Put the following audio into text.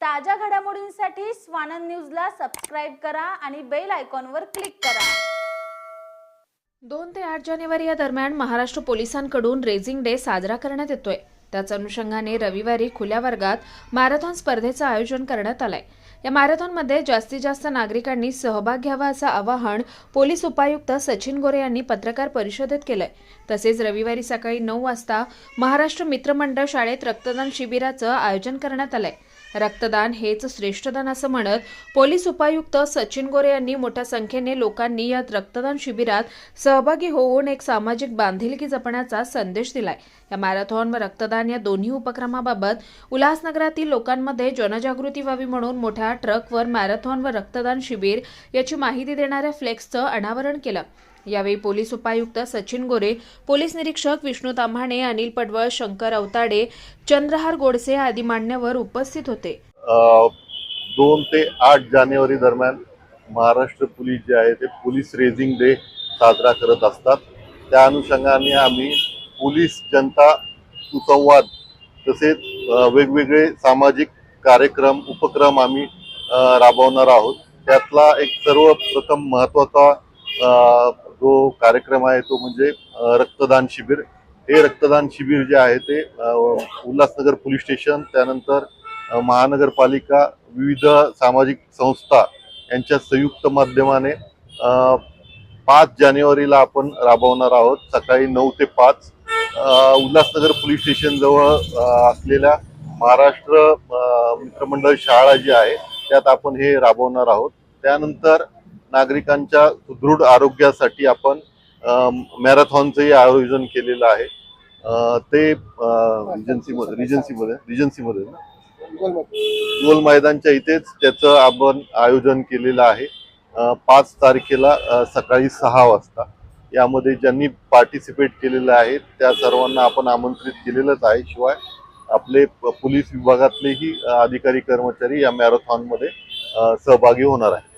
ताज्या घडामोडींसाठी स्वानंद न्यूजला सबस्क्राईब करा आणि बेल आयकॉनवर क्लिक करा. दोन ते आठ जानेवारी या दरम्यान महाराष्ट्र पोलिसांकडून रेझिंग डे साजरा करण्यात येतोय. त्याच अनुषंगाने रविवारी खुल्या वर्गात मॅरेथॉन स्पर्धेचं आयोजन करण्यात आलंय. या मॅरेथॉनमध्ये जास्तीत जास्त नागरिकांनी सहभाग घ्यावा असं आवाहन पोलीस उपायुक्त सचिन गोरे यांनी पत्रकार परिषदेत केलंय. तसेच रविवारी सकाळी नऊ वाजता महाराष्ट्र मित्रमंडळ शाळेत रक्तदान शिबिराचं आयोजन करण्यात आलंय. रक्तदान हेच श्रेष्ठदान असं म्हणत पोलीस उपायुक्त सचिन गोरे यांनी मोठ्या संख्येने लोकांनी या रक्तदान शिबिरात सहभागी होऊन एक सामाजिक बांधिलकी जपण्याचा संदेश दिलाय. या मॅरेथॉन व रक्तदान या दोन्ही उपक्रमाबाबत उल्हासनगरातील लोकांमध्ये जनजागृती व्हावी म्हणून मोठ्या ट्रकवर मॅरेथॉन व रक्तदान शिबिर याची माहिती देणाऱ्या फ्लेक्सचं अनावरण केलं. यावेळी पोलीस उपायुक्त सचिन गोरे पोलीस निरीक्षक विष्णू तांभाणे अनिल पडवळ शंकर अवताडे चंद्रहार गोडसे आदी मान्यवर उपस्थित होते. दोन ते आठ जानेवारी दरम्यान महाराष्ट्र पोलीस जे आहे ते पोलीस रेझिंग डे साजरा करत असतात. त्या अनुषंगाने आम्ही पोलीस जनता सुसंवाद तसेच वेगवेगळे सामाजिक कार्यक्रम उपक्रम आम्ही राबवणार आहोत. त्यातला एक सर्वप्रथम महत्त्वाचा जो कार्यक्रम आहे तो म्हणजे रक्तदान शिबिर. हे रक्तदान शिबिर जे आहे ते उल्हासनगर पोलीस स्टेशन त्यानंतर महानगरपालिका विविध सामाजिक संस्था यांच्या संयुक्त माध्यमाने पाच जानेवारीला आपण राबवणार आहोत. सकाळी नऊ ते पाच उल्हासनगर पोलीस स्टेशनजवळ असलेल्या महाराष्ट्र मित्रमंडळ शाळा जी आहे त्यात आपण हे राबवणार आहोत. त्यानंतर नागरिकांच्या सुदृढ आरोग्यासाठी आपण मॅरेथॉनचंही आयोजन केलेलं आहे. ते रिजन्सीमध्ये रिजन्सीमध्ये रिजन्सीमध्ये गोल मैदानच्या इथेच त्याचं आपण आयोजन केलेलं आहे. पाच तारखेला सकाळी सहा वाजता. यामध्ये ज्यांनी पार्टिसिपेट केलेलं आहे त्या सर्वांना आपण आमंत्रित केलेलंच आहे. शिवाय आपले पोलीस विभागातलेही अधिकारी कर्मचारी या मॅरेथॉनमध्ये सहभागी होणार आहे